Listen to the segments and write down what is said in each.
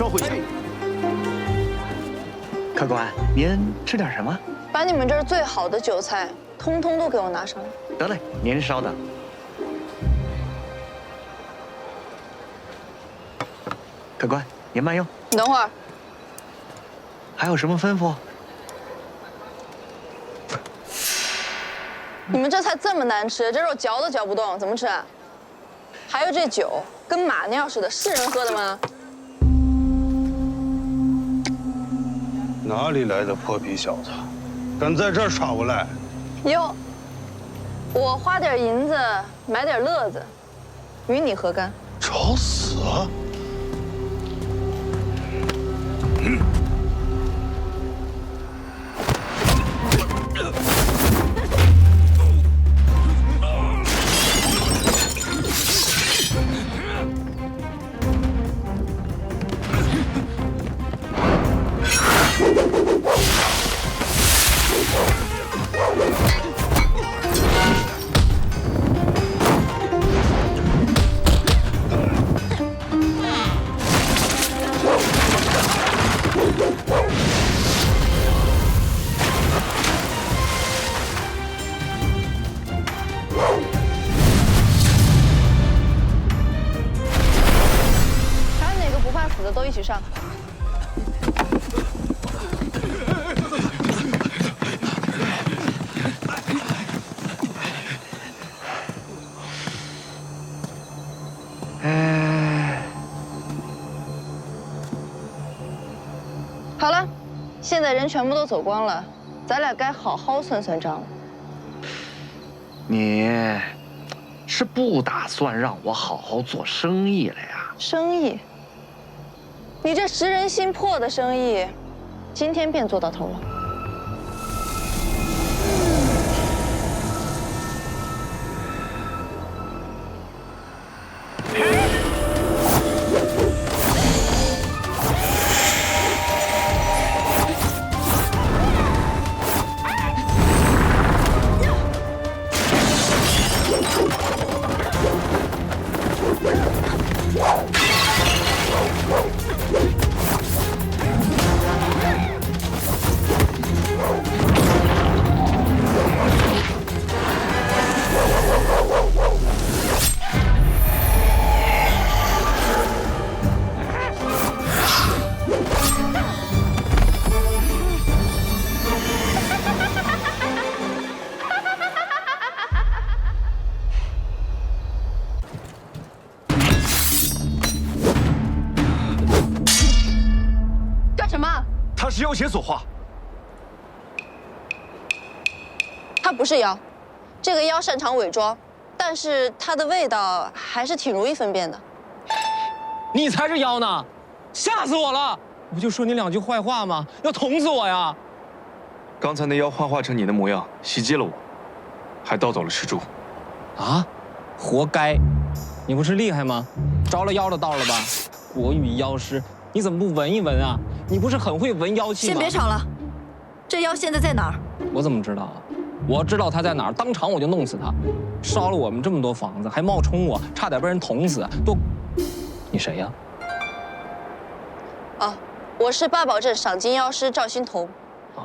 抓回去。客官，您吃点什么？把你们这儿最好的酒菜，通通都给我拿上来。得嘞，您稍等。客官，您慢用。你等会儿，还有什么吩咐？你们这菜这么难吃，这肉嚼都嚼不动，怎么吃啊？还有这酒，跟马尿似的，是人喝的吗？哪里来的泼皮小子，敢在这儿耍无赖？哟，我花点银子买点乐子，与你何干？找死！还全部都走光了，咱俩该好好算算账了。你是不打算让我好好做生意了呀？生意，你这食人心魄的生意，今天便做到头了。擅长伪装，但是它的味道还是挺容易分辨的。你才是妖呢！吓死我了！我不就说你两句坏话吗？要捅死我呀！刚才那妖幻化成你的模样袭击了我，还盗走了石珠。啊，活该！你不是厉害吗？着了妖的道了吧？国语妖师，你怎么不闻一闻啊？你不是很会闻妖气吗？先别吵了，这妖现在在哪儿？我怎么知道啊？我知道他在哪儿，当场我就弄死他。烧了我们这么多房子，还冒充我，差点被人捅死，都……你谁呀？哦，我是八宝镇赏金妖师赵欣彤。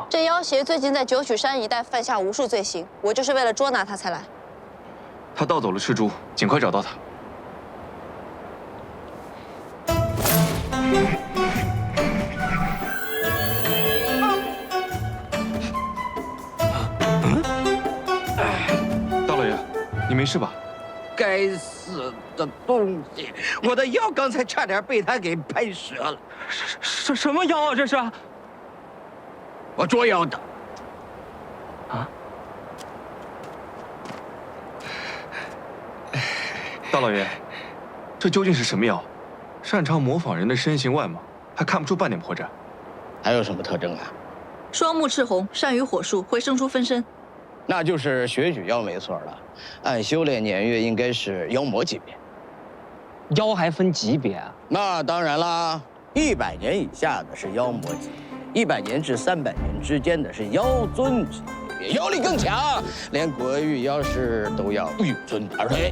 这妖邪最近在九曲山一带犯下无数罪行，我就是为了捉拿他才来。他盗走了赤珠，尽快找到他。没事吧？该死的东西！我的腰刚才差点被他给拍折了。什什什么腰啊？这是？我捉妖的。大老爷，这究竟是什么妖？擅长模仿人的身形外貌，还看不出半点破绽。还有什么特征啊？双目赤红，善于火术，会生出分身。那就是血举妖没错了。按修炼年月，应该是妖魔级别。妖还分级别啊？那当然啦，一百年以下的是妖魔级别，一百年至三百年之间的是妖尊级别，妖力更强，连国域妖师都要遇尊而退。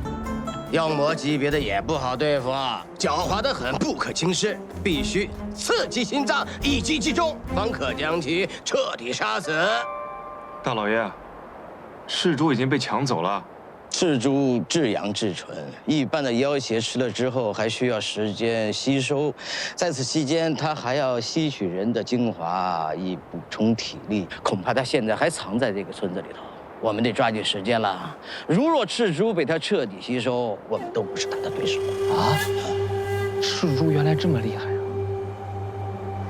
妖魔级别的也不好对付，狡猾的很，不可轻视，必须刺激心脏，一击击中，方可将其彻底杀死。大老爷，赤珠已经被抢走了。赤珠至阳至纯，一般的妖邪吃了之后还需要时间吸收，在此期间它还要吸取人的精华以补充体力，恐怕它现在还藏在这个村子里头。我们得抓紧时间了。如若赤珠被它彻底吸收，我们都不是它的对手。啊，赤珠原来这么厉害啊！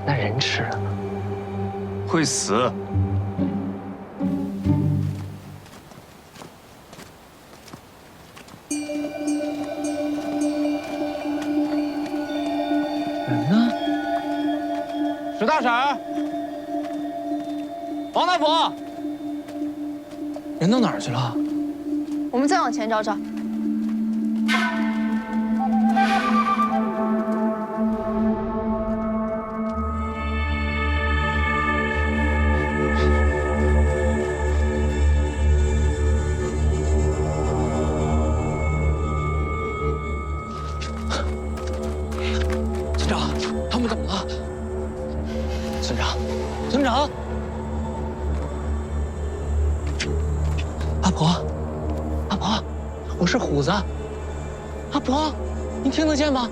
那人吃了呢？会死。人呢？史大婶儿，王大夫，人到哪儿去了？我们再往前找找。婆，我是虎子。阿婆，你听得见吗？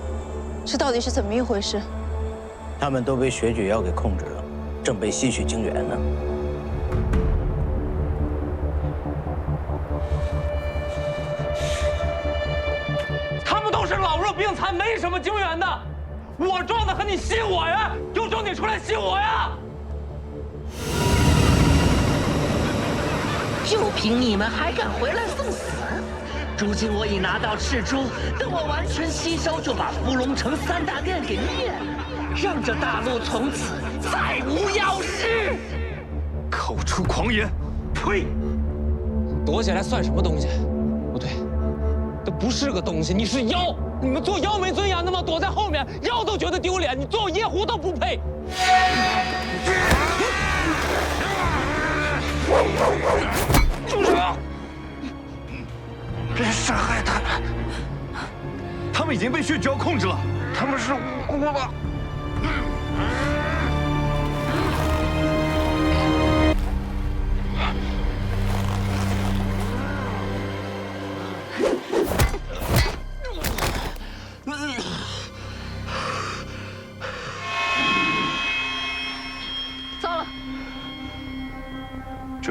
这到底是怎么一回事？他们都被血鬼妖给控制了，正被吸取精元呢。他们都是老弱病残，没什么精元的。我撞的和，你吸我呀？有种你出来吸我呀！就凭你们还敢回来？如今我已拿到赤珠，等我完全吸收，就把伏龙城三大殿给灭了，让这大陆从此再无妖师。口出狂言！呸！躲起来算什么东西？不对，这不是个东西，你是妖！你们做妖没尊严的吗？躲在后面，妖都觉得丢脸，你做夜壶都不配。住手！别伤害他们，他们已经被血妖控制了，他们是无辜的。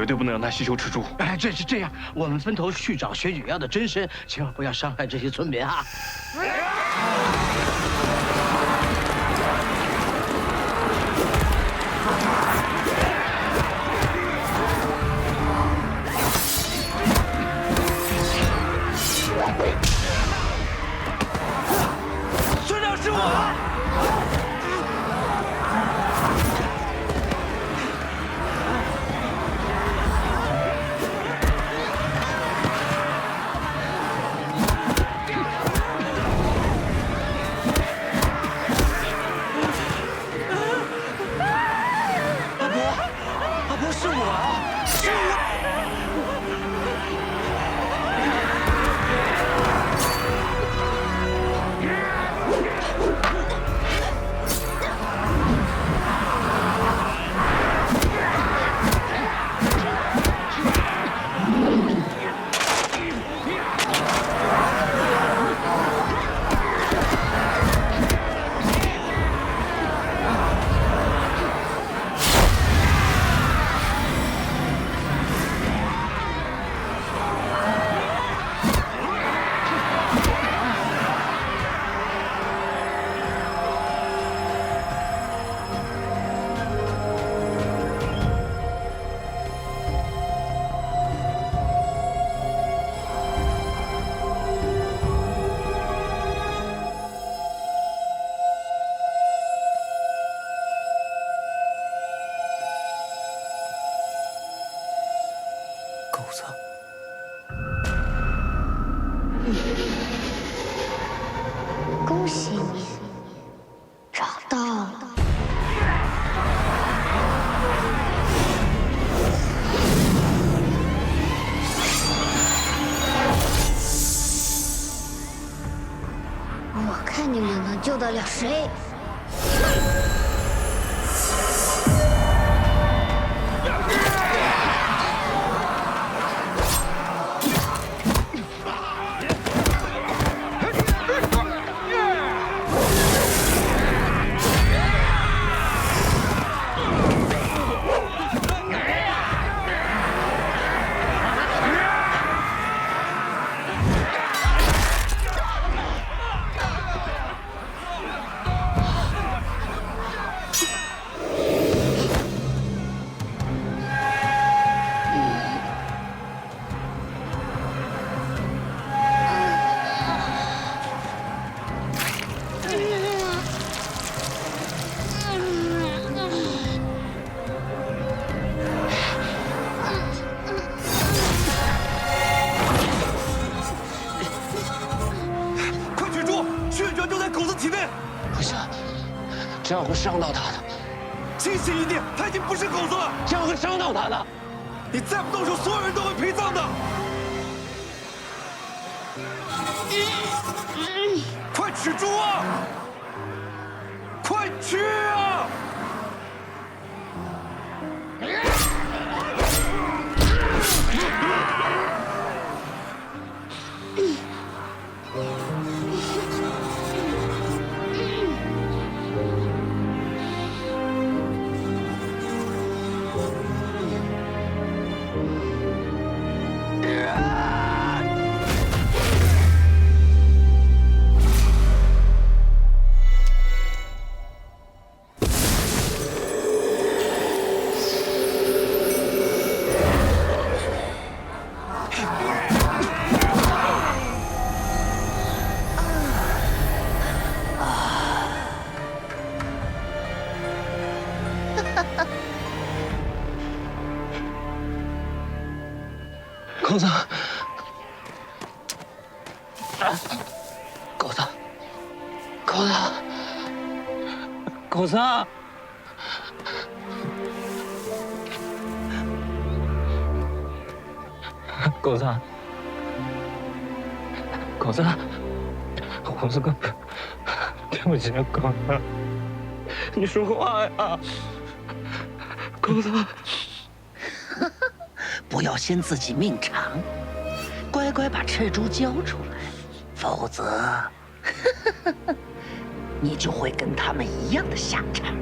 绝对不能让他吸收赤珠。哎，这是这样，我们分头去找雪女妖的真身，千万不要伤害这些村民啊！狗子。恭喜你找到了！我看你们能救得了谁？这样会伤到他的，清醒一点，他已经不是狗子了。这样会伤到他的。你再不动手，所有人都会陪葬的。快取住啊！快去狗子，狗子，狗子，狗子，狗子，狗子哥，对不起，狗子，你说话呀，狗子。不要嫌自己命长，乖乖把赤珠交出来，否则，你就会跟他们一样的下场。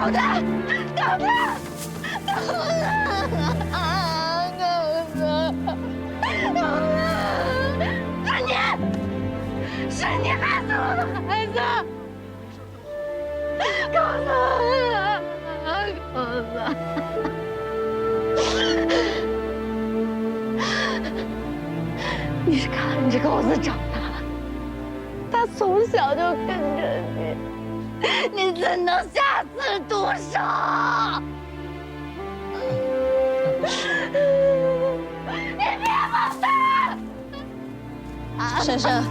狗子，狗子，狗子，啊，狗子，狗子，是你，是你害死我的孩子，狗子，狗子。你是看着狗子长大的，他从小就跟着你。你怎能下此毒手？你别碰他！婶婶，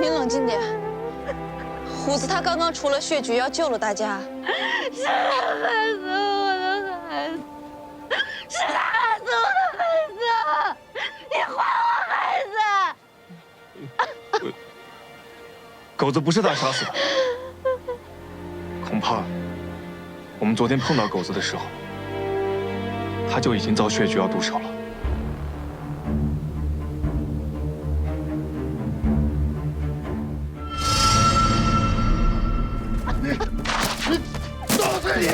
你冷静点。虎子他刚刚除了血局，要救了大家。是他害死我的孩子，是他害死我的孩子！你还我孩子！狗子不是他杀死的，恐怕我们昨天碰到狗子的时候，他就已经遭血局要毒手了。都是你！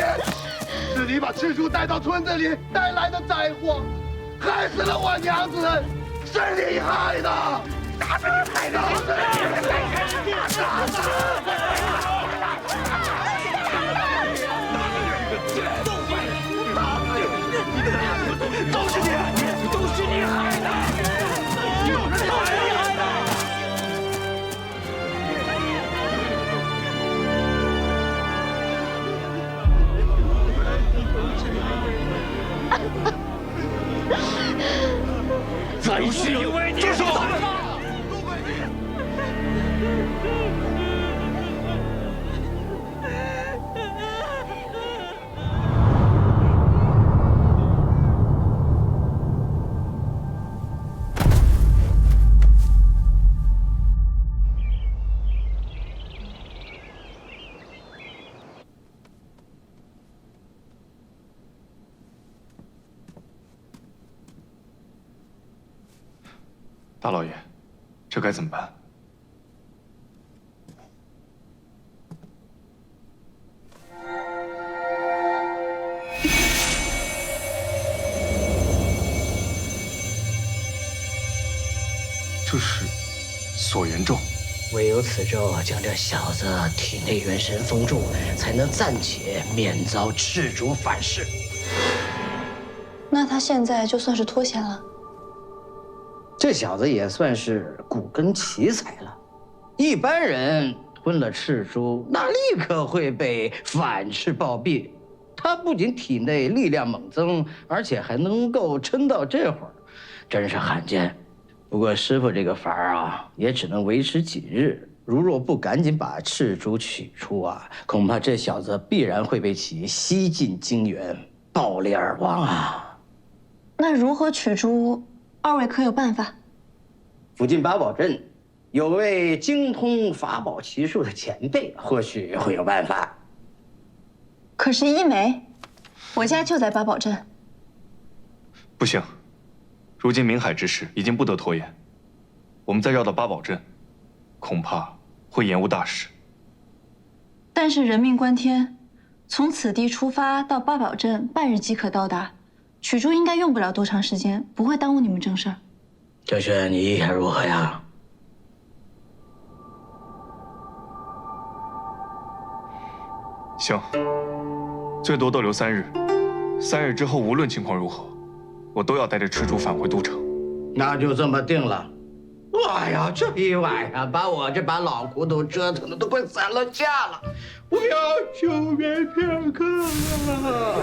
是你把赤猪带到村子里带来的灾祸，害死了我娘子，是你害的！打死你害的！都是你！都是你！都是你害的！都是你害的！咱是因为你。住手！该怎么办？这是锁元咒。唯有此咒将这小子体内元神封住，才能暂且免遭赤足反噬。那他现在就算是脱险了。这小子也算是跟奇才了。一般人吞了赤珠，那立刻会被反噬暴毙。他不仅体内力量猛增，而且还能够撑到这会儿，真是罕见。不过师傅这个法儿啊，也只能维持几日。如若不赶紧把赤珠取出啊，恐怕这小子必然会被其吸尽精元，暴裂而亡啊！那如何取珠？二位可有办法？附近八宝镇有位精通法宝奇术的前辈，或许会有办法。可是一梅，我家就在八宝镇。不行，如今明海之事已经不得拖延，我们再绕到八宝镇，恐怕会延误大事。但是人命关天，从此地出发到八宝镇半日即可到达，取珠应该用不了多长时间，不会耽误你们正事儿。小轩，你意下如何呀？行，最多逗留三日。三日之后，无论情况如何，我都要带着赤珠返回都城。那就这么定了。哎呀，这一晚上把我这把老骨头折腾的都快散了架了，我要休眠片刻了。